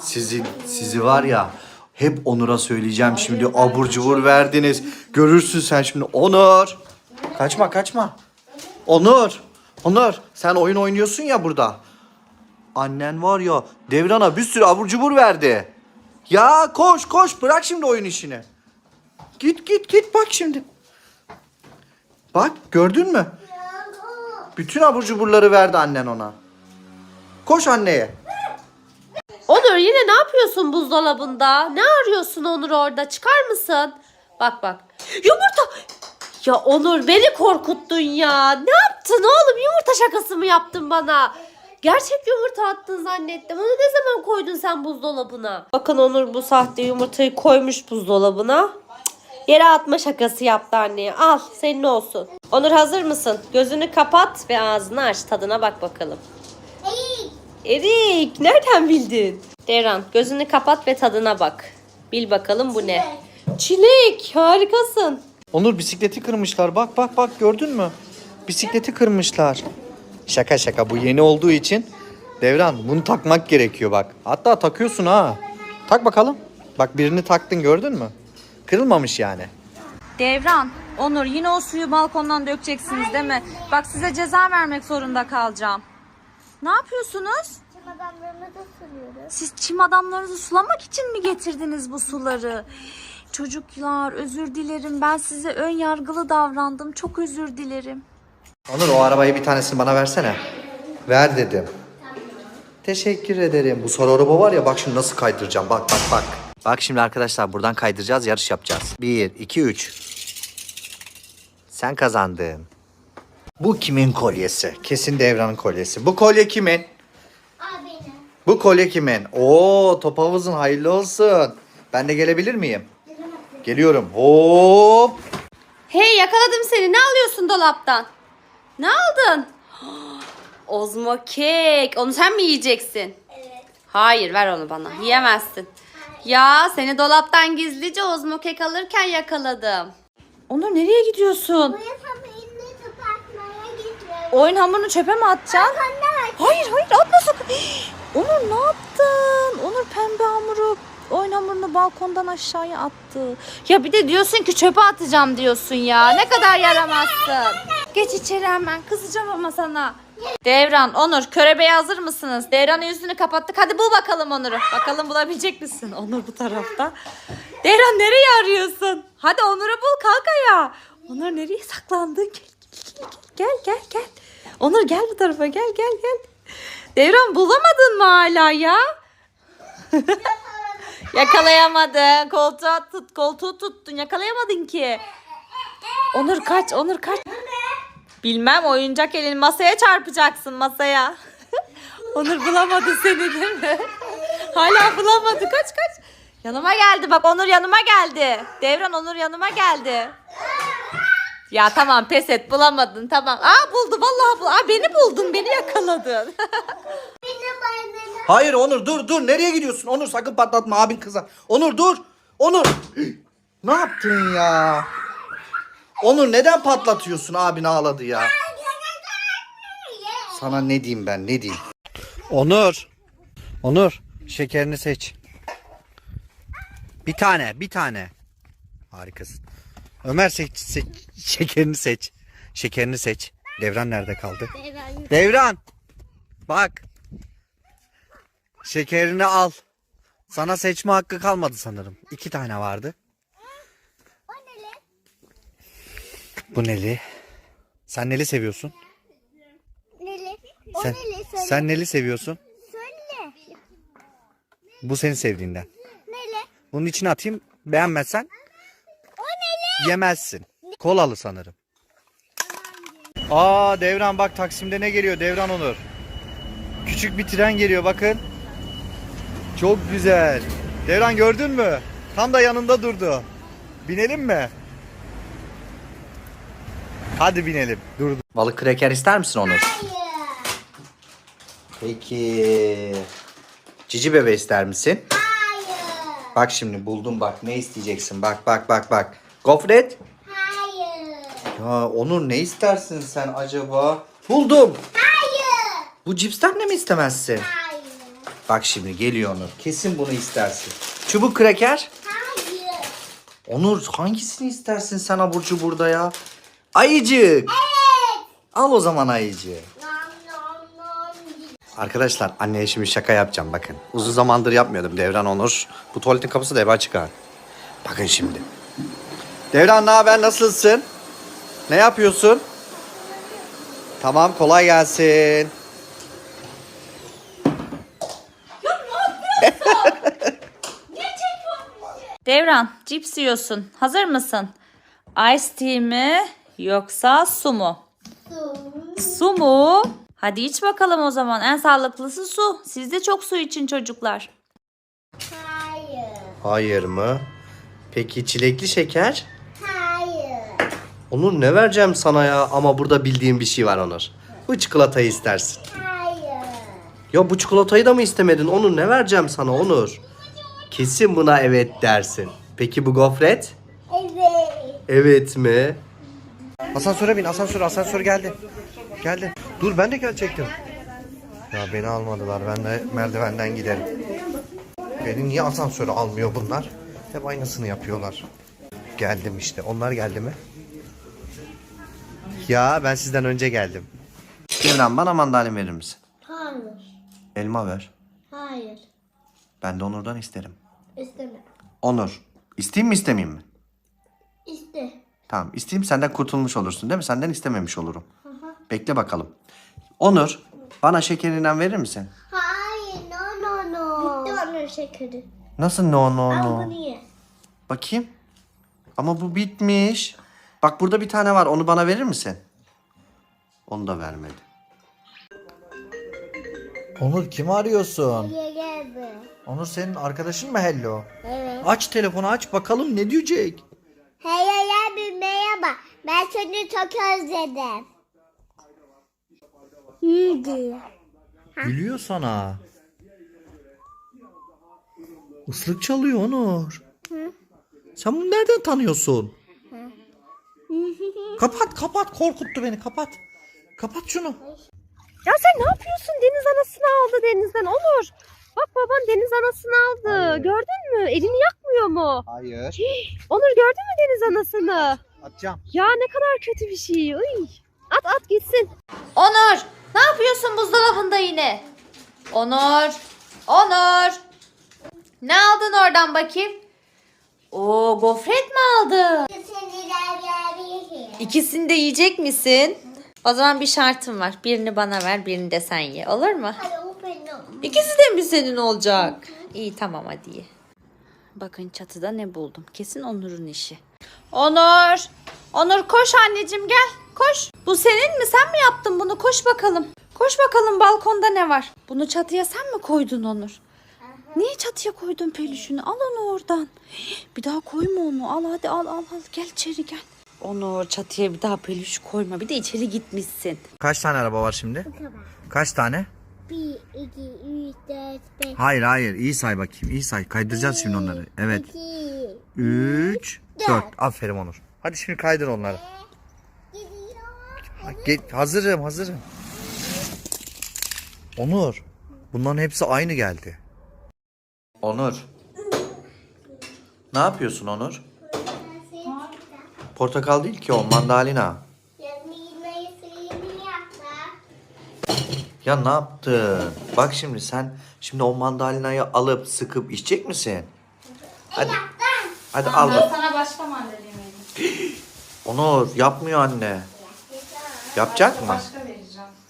Sizi sizi var ya hep Onur'a söyleyeceğim şimdi abur cubur verdiniz. Görürsün sen şimdi Onur. Kaçma kaçma. Onur. Onur sen oyun oynuyorsun ya burada. Annen var ya Devran'a bir sürü abur cubur verdi. Ya koş koş bırak şimdi oyun işini. Git git git bak şimdi. Bak gördün mü? Bütün abur cuburları verdi annen ona. Koş anneye. Yine ne yapıyorsun buzdolabında? Ne arıyorsun Onur orada? Çıkar mısın? Bak bak. Yumurta. Ya Onur beni korkuttun ya. Ne yaptın oğlum? Yumurta şakası mı yaptın bana? Gerçek yumurta attın zannettim. Onu ne zaman koydun sen buzdolabına? Bakın Onur bu sahte yumurtayı koymuş buzdolabına. Cık, Yere atma şakası yaptı anneye. Al senin olsun. Onur hazır mısın? Gözünü kapat ve ağzını aç. Tadına bak bakalım. Erik nereden bildin? Devran gözünü kapat ve tadına bak. Bil bakalım bu ne? Çilek harikasın. Onur bisikleti kırmışlar. Bak bak bak gördün mü? Bisikleti kırmışlar. Şaka şaka bu yeni olduğu için Devran bunu takmak gerekiyor bak. Hatta takıyorsun ha. Tak bakalım. Bak birini taktın gördün mü? Kırılmamış yani. Devran, Onur yine o suyu balkondan dökeceksiniz değil mi? Bak size ceza vermek zorunda kalacağım. Ne yapıyorsunuz? Siz çim adamlarınızı sulamak için mi getirdiniz bu suları? Çocuklar özür dilerim. Ben size ön yargılı davrandım. Çok özür dilerim. Onur o arabayı bir tanesini bana versene. Ver dedim. Teşekkür ederim. Bu sarı araba var ya bak şimdi nasıl kaydıracağım. Bak bak bak. Bak şimdi arkadaşlar buradan kaydıracağız yarış yapacağız. 1, 2, 3. Sen kazandın. Bu kimin kolyesi? Kesin Devran'ın kolyesi. Bu kolye kimin? Bu kolye kimin? Oo top havuzun hayırlı olsun. Ben de gelebilir miyim? Geliyorum. Hop. Hey yakaladım seni. Ne alıyorsun dolaptan? Ne aldın? Ozmo kek. Onu sen mi yiyeceksin? Evet. Hayır ver onu bana. Yiyemezsin. Ya seni dolaptan gizlice ozmo kek alırken yakaladım. Onur nereye gidiyorsun? Oyun hamurunu çöpe mi atacaksın? Hayır hayır atma sakın. Onur ne yaptın? Onur pembe hamuru oyun hamurunu balkondan aşağıya attı. Ya bir de diyorsun ki çöpe atacağım diyorsun ya. Ne kadar yaramazsın. Geç içeri hemen kızacağım ama sana. Devran, Onur, körebeğe hazır mısınız? Devran'ın yüzünü kapattık. Hadi bul bakalım Onur'u. Bakalım bulabilecek misin? Onur bu tarafta. Devran nereye arıyorsun? Hadi Onur'u bul kalk ayağa. Onur nereye saklandı? Gel gel gel gel gel. Onur gel bu tarafa gel gel gel. Devran bulamadın mı hala ya? Yakalayamadın. Koltuğa tut, koltuğu tuttun. Yakalayamadın ki. Onur kaç, Onur kaç. Bilmem oyuncak elin masaya çarpacaksın masaya. Onur bulamadı seni değil mi? Hala bulamadı. Kaç kaç. Yanıma geldi bak Onur yanıma geldi. Devran Onur yanıma geldi. Ya tamam pes et bulamadın tamam. Aa buldu vallahi buldu. Aa beni buldun beni yakaladın. benim annem. Hayır Onur dur dur. Nereye gidiyorsun? Onur sakın patlatma abin kıza. Onur dur. Onur. ne yaptın ya? Onur neden patlatıyorsun? Abin ağladı ya. Sana ne diyeyim ben ne diyeyim? Onur. Onur şekerini seç. Bir tane bir tane. Harikasın. Ömer seç, seç şekerini seç. Şekerini seç. Devran nerede kaldı? Devran. Bak. Şekerini al. Sana seçme hakkı kalmadı sanırım. İki tane vardı. O? Bu neli? Sen neli seviyorsun? Neli? O Sen, neli? Söyle. sen neli seviyorsun? Söyle. Bu senin sevdiğinden. Neli? Bunun içine atayım. Beğenmezsen? Yemezsin. Kolalı sanırım. Aa Devran bak Taksim'de ne geliyor Devran Onur. Küçük bir tren geliyor bakın. Çok güzel. Devran gördün mü? Tam da yanında durdu. Binelim mi? Hadi binelim. Dur. Balık kreker ister misin Onur? Hayır. Peki. Cici bebe ister misin? Hayır. Bak şimdi buldum bak. Ne isteyeceksin? Bak bak bak bak. Gofret. Hayır. Ya Onur ne istersin sen acaba? Buldum. Hayır. Bu cipsten de mi istemezsin? Hayır. Bak şimdi geliyor Onur. Kesin bunu istersin. Çubuk kraker. Hayır. Onur hangisini istersin sen abur cuburda ya? Ayıcık. Al o zaman ayıcığı. Arkadaşlar anneye şimdi şaka yapacağım bakın. Uzun zamandır yapmıyordum Devran Onur. Bu tuvaletin kapısı da açık ha. Bakın şimdi. Devran ne haber nasılsın? Ne yapıyorsun? Tamam kolay gelsin. Devran cips yiyorsun. Hazır mısın? Ice tea mi yoksa su mu? Su mu? Hadi iç bakalım o zaman. En sağlıklısı su. Siz de çok su için çocuklar. Hayır. Hayır mı? Peki çilekli şeker? Onur ne vereceğim sana ya? Ama burada bildiğim bir şey var Onur. Bu çikolatayı istersin. Hayır. Ya bu çikolatayı da mı istemedin? Onur ne vereceğim sana Onur? Kesin buna evet dersin. Peki bu gofret? Evet. Evet mi? Asansöre bin asansör asansör geldi. Geldi. Dur ben de gelecektim. Ya beni almadılar ben de merdivenden giderim. Beni niye asansöre almıyor bunlar? Hep aynısını yapıyorlar. Geldim işte. Onlar geldi mi? Ya ben sizden önce geldim. Devran bana mandalin verir misin? Hayır. Elma ver. Hayır. Ben de Onur'dan isterim. İsteme. Onur. İsteyeyim mi istemeyeyim mi? İste. Tamam isteyeyim senden kurtulmuş olursun değil mi? Senden istememiş olurum. Bekle bakalım. Onur bana şekerinden verir misin? Hayır. No no no. Bitti onun şekeri. Nasıl no no Al no? bunu ye. Bakayım. Ama bu bitmiş. Bak burada bir tane var onu bana verir misin? Onu da vermedi. Onur kimi arıyorsun? Onur senin arkadaşın mı Hello? Evet. Aç telefonu aç bakalım ne diyecek? Hey hey abi merhaba. Ben seni çok özledim. İyiydi. Gülüyor sana. Islık çalıyor Onur. Sen bunu nereden tanıyorsun? Kapat kapat korkuttu beni kapat. Kapat şunu. Ya sen ne yapıyorsun? Deniz anasını aldı denizden Onur. Bak baban deniz anasını aldı. Hayır. Gördün mü? Elini yakmıyor mu? Hayır. Onur gördün mü deniz anasını? Atacağım. Ya ne kadar kötü bir şey. Iy. At at gitsin. Onur ne yapıyorsun buzdolabında yine? Onur. Onur. Ne aldın oradan bakayım? Oo gofret mi aldın? Seni geldi. İkisini de yiyecek misin? O zaman bir şartım var. Birini bana ver, birini de sen ye. Olur mu? Hadi o benim. İkisi de mi senin olacak? İyi tamam hadi ye. Bakın çatıda ne buldum. Kesin Onur'un işi. Onur! Onur koş anneciğim gel. Koş. Bu senin mi? Sen mi yaptın bunu? Koş bakalım. Koş bakalım balkonda ne var? Bunu çatıya sen mi koydun Onur? Niye çatıya koydun peluşunu? Al onu oradan. Bir daha koyma onu. Al hadi al al al. Gel içeri gel. Onur çatıya bir daha peluş koyma. Bir de içeri gitmişsin. Kaç tane araba var şimdi? Kaç tane? Bir, iki, üç, dört, beş, Hayır hayır iyi say bakayım. iyi say. Kaydıracağız şimdi onları. Evet. iki. 3 4. Aferin Onur. Hadi şimdi kaydır onları. Gidiyor. Ha, Get, hazırım hazırım. Onur. Bunların hepsi aynı geldi. Onur. Ne yapıyorsun Onur? Portakal değil ki o mandalina. Ya ne yaptın? Bak şimdi sen şimdi o mandalinayı alıp sıkıp içecek misin? Hadi. Hadi al bak. Sana başka mandalina vereyim. Onur yapmıyor anne. Yapacak mı?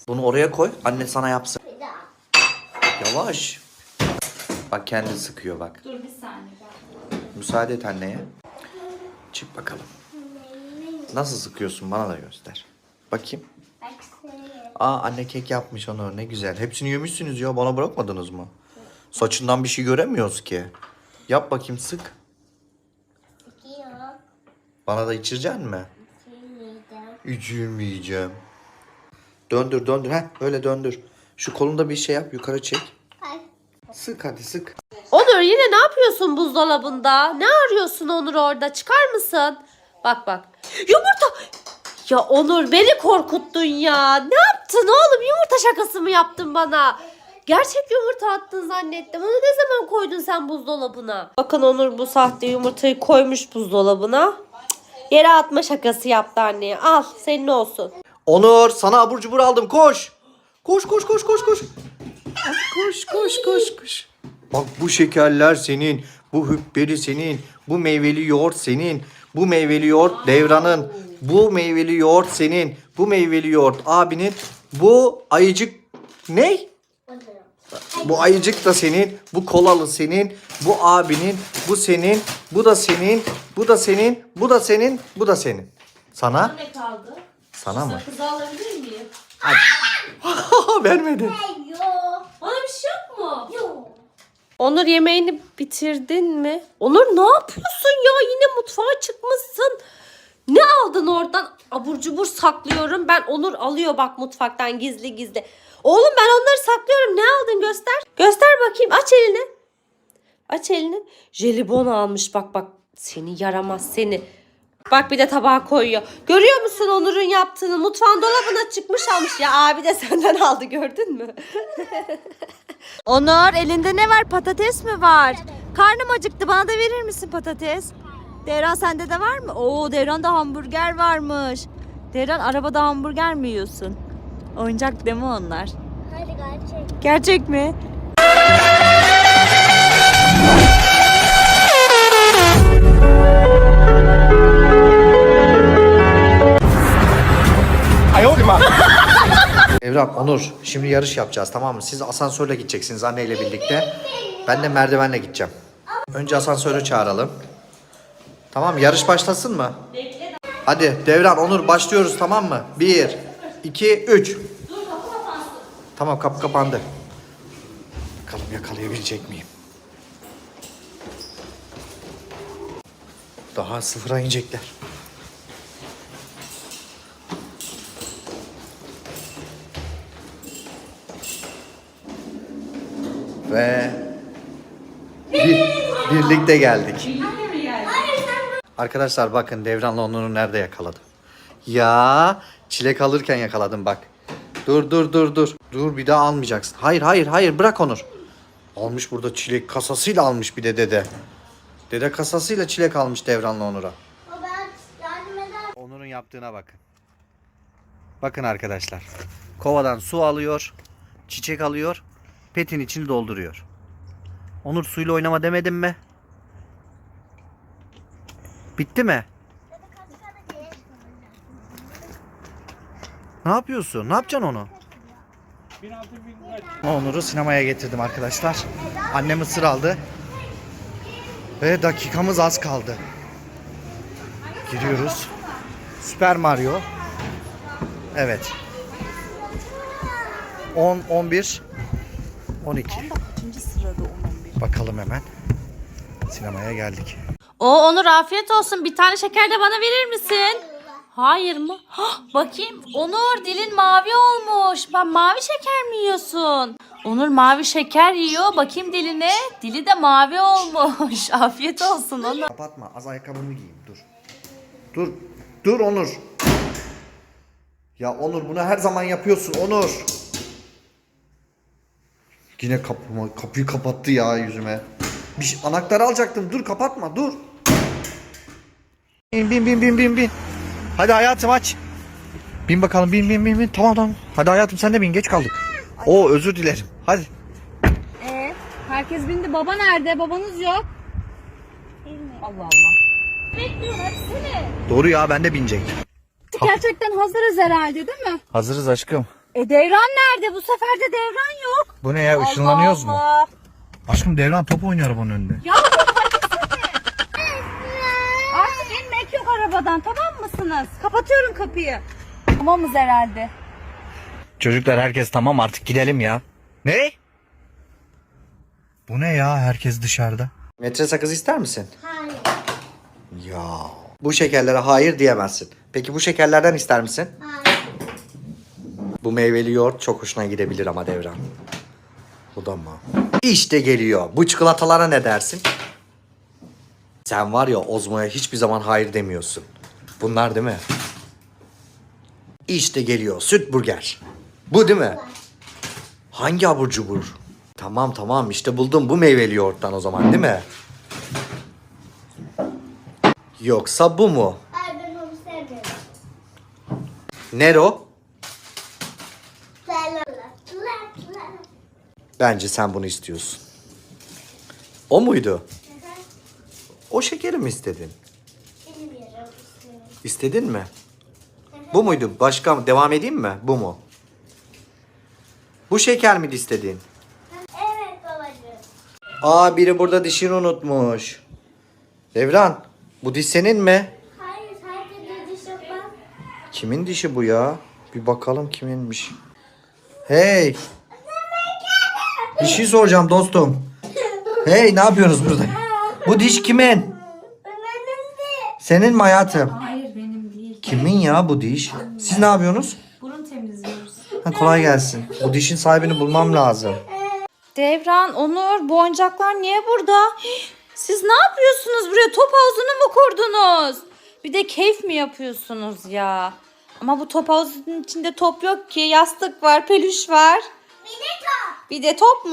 Bunu oraya koy. Anne sana yapsın. Yavaş. Bak kendi sıkıyor bak. Dur bir saniye. Müsaade et anneye. Çık bakalım. Nasıl sıkıyorsun bana da göster. Bakayım. Aa anne kek yapmış onu ne güzel. Hepsini yemişsiniz ya bana bırakmadınız mı? Saçından bir şey göremiyoruz ki. Yap bakayım sık. Bana da içireceksin mi? İçirmeyeceğim. Döndür döndür. Heh öyle döndür. Şu kolunda bir şey yap yukarı çek. Sık hadi sık. Onur yine ne yapıyorsun buzdolabında? Ne arıyorsun Onur orada? Çıkar mısın? Bak bak. Yumurta. Ya Onur beni korkuttun ya. Ne yaptın oğlum? Yumurta şakası mı yaptın bana? Gerçek yumurta attın zannettim. Onu ne zaman koydun sen buzdolabına? Bakın Onur bu sahte yumurtayı koymuş buzdolabına. Cık, Yere atma şakası yaptı anneye. Al senin olsun. Onur sana abur cubur aldım koş. Koş koş koş koş koş. Koş koş koş koş. Bak bu şekerler senin. Bu hüpperi senin. Bu meyveli yoğurt senin. Bu meyveli yoğurt Devran'ın. Bu meyveli yoğurt senin. Bu meyveli yoğurt abinin. Bu ayıcık ne? Bu ayıcık da senin. Bu kolalı senin. Bu abinin. Bu senin. Bu da senin. Bu da senin. Bu da senin. Bu da senin. Sana? Ne kaldı? Sana mı? Kızı alabilir miyim? Vermedi. Yok. Bana bir şey yok mu? Yok. Onur yemeğini bitirdin mi? Onur ne yapıyorsun ya? Yine mutfağa çıkmışsın. Ne aldın oradan? Abur cubur saklıyorum. Ben Onur alıyor bak mutfaktan gizli gizli. Oğlum ben onları saklıyorum. Ne aldın göster. Göster bakayım. Aç elini. Aç elini. Jelibon almış bak bak. Seni yaramaz seni. Bak bir de tabağa koyuyor. Görüyor musun Onur'un yaptığını? Mutfağın dolabına çıkmış almış ya. Abi de senden aldı gördün mü? Onur elinde ne var? Patates mi var? Karnım acıktı. Bana da verir misin patates? Devran sende de var mı? Oo Devran'da hamburger varmış. Devran arabada hamburger mi yiyorsun? Oyuncak mi onlar? Hadi gerçek. Gerçek mi? Evrak, Onur şimdi yarış yapacağız tamam mı? Siz asansörle gideceksiniz anneyle birlikte. Ben de merdivenle gideceğim. Önce asansörü çağıralım. Tamam yarış başlasın mı? Hadi Devran, Onur başlıyoruz tamam mı? Bir, iki, üç. Tamam kapı kapandı. Bakalım yakalayabilecek miyim? Daha sıfıra inecekler. Ve bir, birlikte geldik. Arkadaşlar bakın Devran'la Onur'u nerede yakaladım. Ya çilek alırken yakaladım bak. Dur dur dur dur. Dur bir daha almayacaksın. Hayır hayır hayır bırak Onur. Almış burada çilek kasasıyla almış bir de dede. Dede kasasıyla çilek almış Devran'la Onur'a. Onur'un yaptığına bakın. Bakın arkadaşlar. Kovadan su alıyor. Çiçek alıyor. Petin içini dolduruyor. Onur suyla oynama demedim mi? Bitti mi? Ne yapıyorsun? Ne yapacaksın onu? Onur'u sinemaya getirdim arkadaşlar. Annem ısır aldı. Ve dakikamız az kaldı. Giriyoruz. Süper Mario. Evet. 10, 11, 12. Kaçıncı sırada 11? Bakalım hemen. Sinemaya geldik. O Onur afiyet olsun. Bir tane şeker de bana verir misin? Hayır mı? Hah, bakayım. Onur dilin mavi olmuş. Ben mavi şeker mi yiyorsun? Onur mavi şeker yiyor. Bakayım diline. Dili de mavi olmuş. afiyet olsun Onur. Kapatma. Az ayakkabımı giyeyim. Dur. Dur. Dur Onur. Ya Onur bunu her zaman yapıyorsun Onur. Yine kapıma, kapıyı kapattı ya yüzüme. Bir şey, anahtarı alacaktım. Dur kapatma dur. Bin bin bin bin bin bin. Hadi hayatım aç. Bin bakalım bin bin bin bin. Tamam tamam. Hadi hayatım sen de bin geç kaldık. Oo özür dilerim. Hadi. Ee, herkes bindi. Baba nerede? Babanız yok. Allah Allah. Bekliyorum hepsini. Doğru ya ben de binecektim. Gerçekten hazırız herhalde değil mi? Hazırız aşkım. E devran nerede? Bu sefer de devran yok. Bu ne ya ışınlanıyoruz mu? Allah. Aşkım Devran top oynuyor arabanın önünde. Ya Artık inmek yok arabadan tamam mısınız? Kapatıyorum kapıyı. Tamamız herhalde. Çocuklar herkes tamam artık gidelim ya. Ne? Bu ne ya herkes dışarıda. Metre sakız ister misin? Hayır. Ya. Bu şekerlere hayır diyemezsin. Peki bu şekerlerden ister misin? Hayır. Bu meyveli yoğurt çok hoşuna gidebilir ama Devran. Bu da mı? İşte geliyor. Bu çikolatalara ne dersin? Sen var ya Ozmo'ya hiçbir zaman hayır demiyorsun. Bunlar değil mi? İşte geliyor süt burger. Bu değil mi? Hangi abur cubur? Tamam tamam işte buldum bu meyveli yoğurttan o zaman değil mi? Yoksa bu mu? Ay ben onu sevmiyorum. Nero? Bence sen bunu istiyorsun. O muydu? O şekeri mi istedin? Bilmiyorum. İstedin mi? Bu muydu? Başka mı? Devam edeyim mi? Bu mu? Bu şeker miydi istediğin? Evet babacığım. Aa biri burada dişini unutmuş. Devran bu diş senin mi? Hayır sadece diş yok bak. Kimin dişi bu ya? Bir bakalım kiminmiş. Hey. Bir şey soracağım dostum. Hey ne yapıyorsunuz burada? Bu diş kimin? Senin mi hayatım? Hayır benim değil. Kimin ya bu diş? Siz ne yapıyorsunuz? Burun temizliyoruz. Ha, kolay gelsin. Bu dişin sahibini bulmam lazım. Devran, Onur bu oyuncaklar niye burada? Siz ne yapıyorsunuz buraya? Top havuzunu mu kurdunuz? Bir de keyif mi yapıyorsunuz ya? Ama bu top havuzunun içinde top yok ki. Yastık var, peluş var. Bir de top. Bir de top mu?